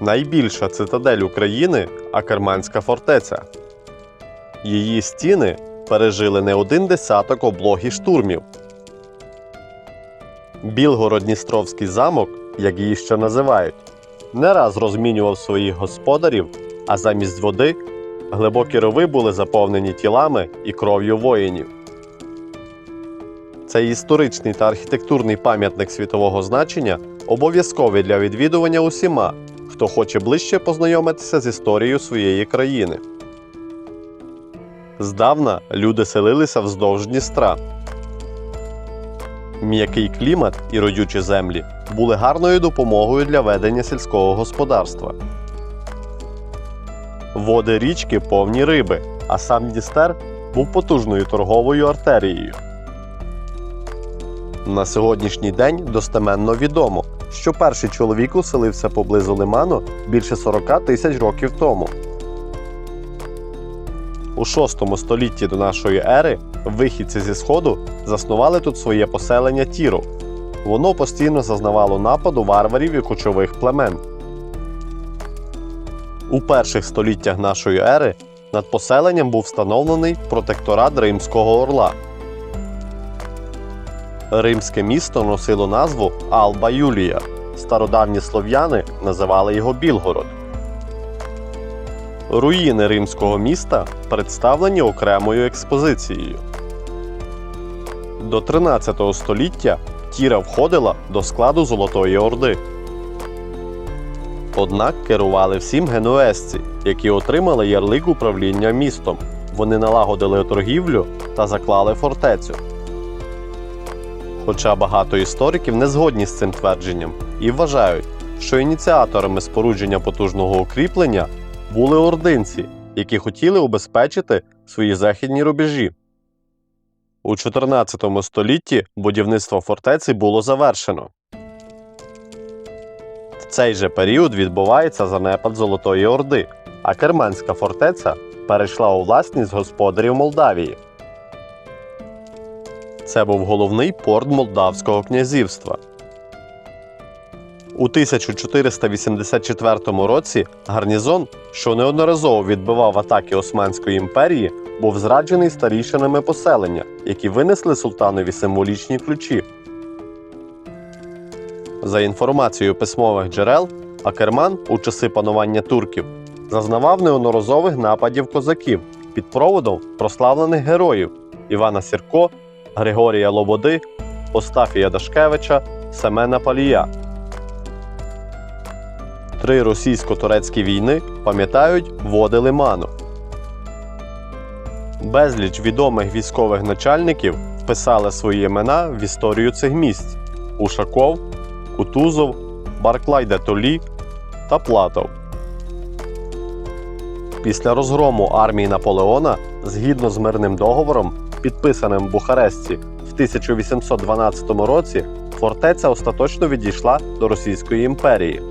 найбільша цитадель України Акерманська фортеця. Її стіни пережили не один десяток облог і штурмів. Білгород-Дністровський замок, як її ще називають, не раз розмінював своїх господарів, а замість води глибокі рови були заповнені тілами і кров'ю воїнів. Цей історичний та архітектурний пам'ятник світового значення обов'язковий для відвідування усіма, хто хоче ближче познайомитися з історією своєї країни. Здавна люди селилися вздовж Дністра. М'який клімат і родючі землі були гарною допомогою для ведення сільського господарства. Води річки повні риби, а сам Дністер був потужною торговою артерією. На сьогоднішній день достеменно відомо, що перший чоловік уселився поблизу лиману більше 40 тисяч років тому. У VI столітті до нашої ери вихідці зі сходу заснували тут своє поселення Тіров. Воно постійно зазнавало нападу варварів і кочових племен. У перших століттях нашої ери над поселенням був встановлений протекторат Римського Орла. Римське місто носило назву Алба Юлія. Стародавні слов'яни називали його Білгород. Руїни римського міста представлені окремою експозицією. До 13 століття Тіра входила до складу Золотої Орди. Однак керували всім генуезці, які отримали ярлик управління містом. Вони налагодили торгівлю та заклали фортецю. Хоча багато істориків не згодні з цим твердженням і вважають, що ініціаторами спорудження потужного укріплення були ординці, які хотіли убезпечити свої західні рубежі. У 14 столітті будівництво фортеці було завершено. В цей же період відбувається занепад Золотої Орди, а Керманська фортеця перейшла у власність господарів Молдавії. Це був головний порт Молдавського князівства. У 1484 році гарнізон, що неодноразово відбивав атаки Османської імперії, був зраджений старішинами поселення, які винесли султанові символічні ключі. За інформацією письмових джерел, Акерман у часи панування турків зазнавав неодноразових нападів козаків під проводом прославлених героїв Івана Сірко, Григорія Лободи, Остафія Дашкевича, Семена Палія. Три російсько-турецькі війни пам'ятають води лиману. Безліч відомих військових начальників вписали свої імена в історію цих місць: Ушаков, Кутузов, Барклай де Толі та Платов. Після розгрому армії Наполеона, згідно з мирним договором, підписаним в Бухаресті в 1812 році, фортеця остаточно відійшла до Російської імперії.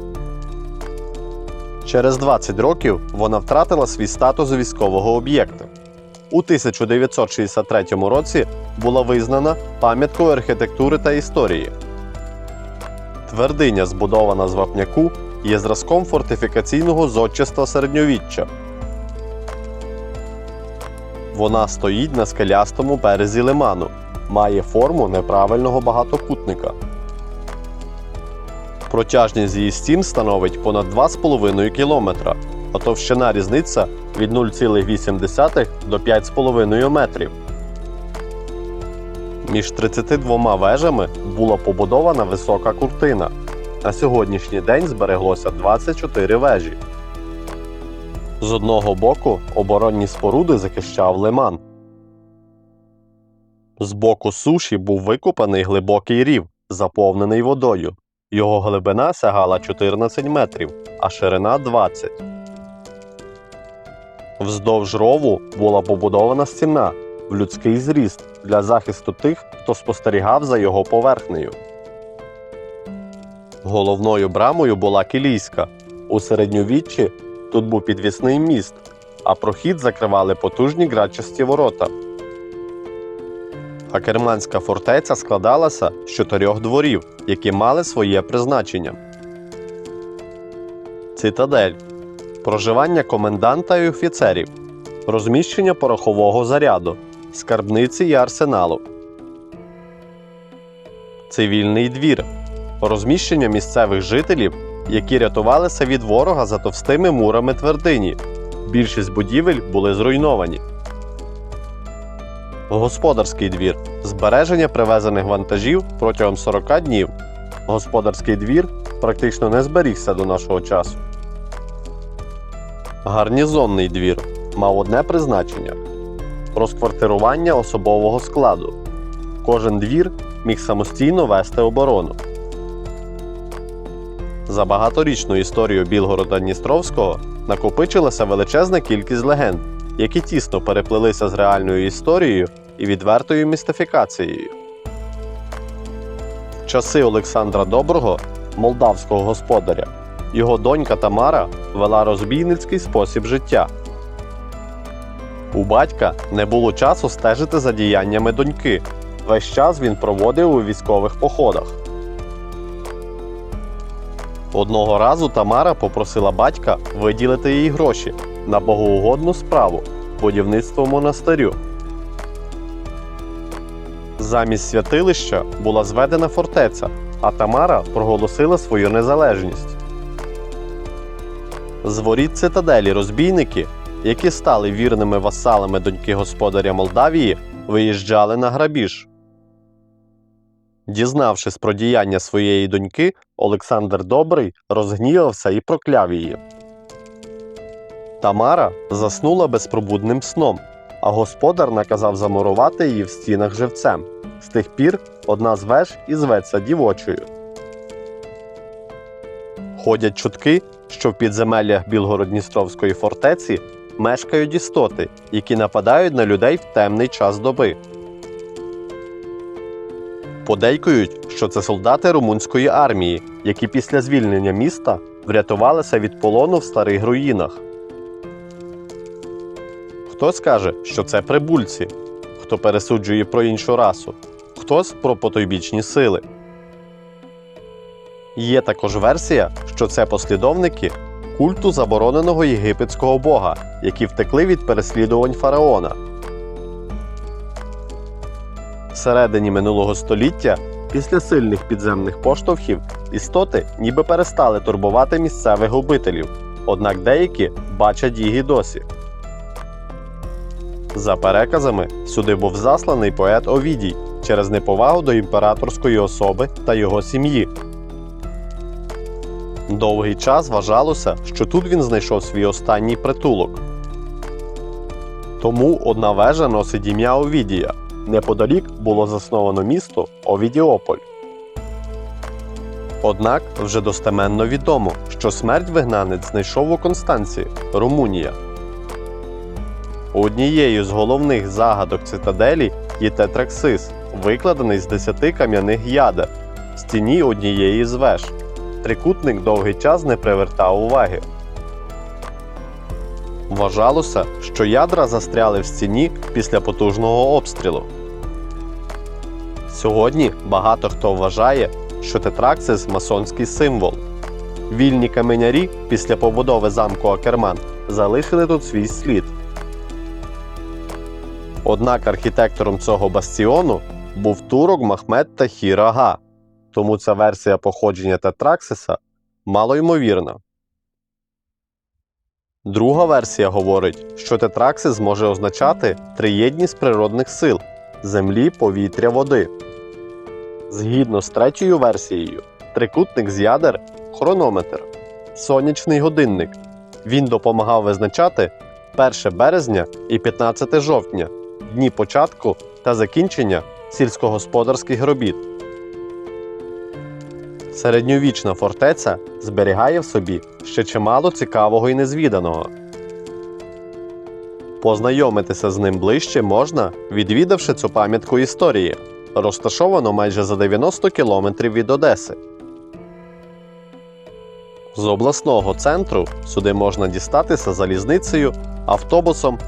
Через 20 років вона втратила свій статус військового об'єкта. У 1963 році була визнана пам'яткою архітектури та історії. Твердиня, збудована з вапняку, є зразком фортифікаційного зодчества середньовіччя. Вона стоїть на скелястому березі лиману, має форму неправильного багатокутника. Протяжність її стін становить понад 2,5 кілометра, а товщина різниця від 0,8 до 5,5 метрів. Між 32 вежами була побудована висока куртина. На сьогоднішній день збереглося 24 вежі. З одного боку оборонні споруди захищав лиман. З боку суші був викопаний глибокий рів, заповнений водою. Його глибина сягала 14 метрів, а ширина 20. Вздовж рову була побудована стіна в людський зріст для захисту тих, хто спостерігав за його поверхнею. Головною брамою була кілійська. У середньовіччі тут був підвісний міст, а прохід закривали потужні грачасті ворота. Акерманська фортеця складалася з чотирьох дворів, які мали своє призначення. Цитадель. Проживання коменданта і офіцерів. Розміщення порохового заряду. Скарбниці і арсеналу. Цивільний двір. Розміщення місцевих жителів, які рятувалися від ворога за товстими мурами твердині. Більшість будівель були зруйновані. Господарський двір. Збереження привезених вантажів протягом 40 днів. Господарський двір практично не зберігся до нашого часу. Гарнізонний двір мав одне призначення розквартирування особового складу. Кожен двір міг самостійно вести оборону. За багаторічну історію Білгорода Дністровського накопичилася величезна кількість легенд, які тісно переплелися з реальною історією і відвертою містифікацією. Часи Олександра Доброго, молдавського господаря, його донька Тамара вела розбійницький спосіб життя. У батька не було часу стежити за діяннями доньки. Весь час він проводив у військових походах. Одного разу Тамара попросила батька виділити їй гроші на богоугодну справу будівництво монастирю. Замість святилища була зведена фортеця, а Тамара проголосила свою незалежність. З воріт цитаделі розбійники, які стали вірними васалами доньки господаря Молдавії, виїжджали на грабіж. Дізнавшись про діяння своєї доньки, Олександр Добрий розгнівався і прокляв її. Тамара заснула безпробудним сном, а господар наказав замурувати її в стінах живцем. З тих пір одна з веж і зветься дівочою. Ходять чутки, що в підземеллях Білгород-Дністровської фортеці мешкають істоти, які нападають на людей в темний час доби. Подейкують, що це солдати румунської армії, які після звільнення міста врятувалися від полону в старих руїнах. Хтось каже, що це прибульці, хто пересуджує про іншу расу, хтось про потойбічні сили. Є також версія, що це послідовники культу забороненого єгипетського бога, які втекли від переслідувань фараона. Всередині минулого століття, після сильних підземних поштовхів, істоти ніби перестали турбувати місцевих губителів, однак деякі бачать їх і досі. За переказами, сюди був засланий поет Овідій через неповагу до імператорської особи та його сім'ї. Довгий час вважалося, що тут він знайшов свій останній притулок. Тому одна вежа носить ім'я Овідія. Неподалік було засновано місто Овідіополь. Однак вже достеменно відомо, що смерть вигнанець знайшов у Констанції, Румунія. Однією з головних загадок цитаделі є тетраксис, викладений з десяти кам'яних ядер в стіні однієї з веж. Трикутник довгий час не привертав уваги. Вважалося, що ядра застряли в стіні після потужного обстрілу. Сьогодні багато хто вважає, що тетраксис масонський символ. Вільні каменярі після побудови замку Акерман залишили тут свій слід. Однак архітектором цього бастіону був турок Махмед Тахір Ага, тому ця версія походження Тетраксиса малоймовірна. Друга версія говорить, що Тетраксис може означати триєдність природних сил землі, повітря, води. Згідно з третьою версією, трикутник з ядер хронометр, сонячний годинник. Він допомагав визначати 1 березня і 15 жовтня, дні початку та закінчення сільськогосподарських робіт. Середньовічна фортеця зберігає в собі ще чимало цікавого і незвіданого. Познайомитися з ним ближче можна, відвідавши цю пам'ятку історії, розташовану майже за 90 кілометрів від Одеси. З обласного центру сюди можна дістатися залізницею, автобусом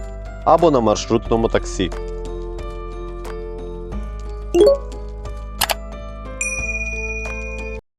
або на маршрутному таксі.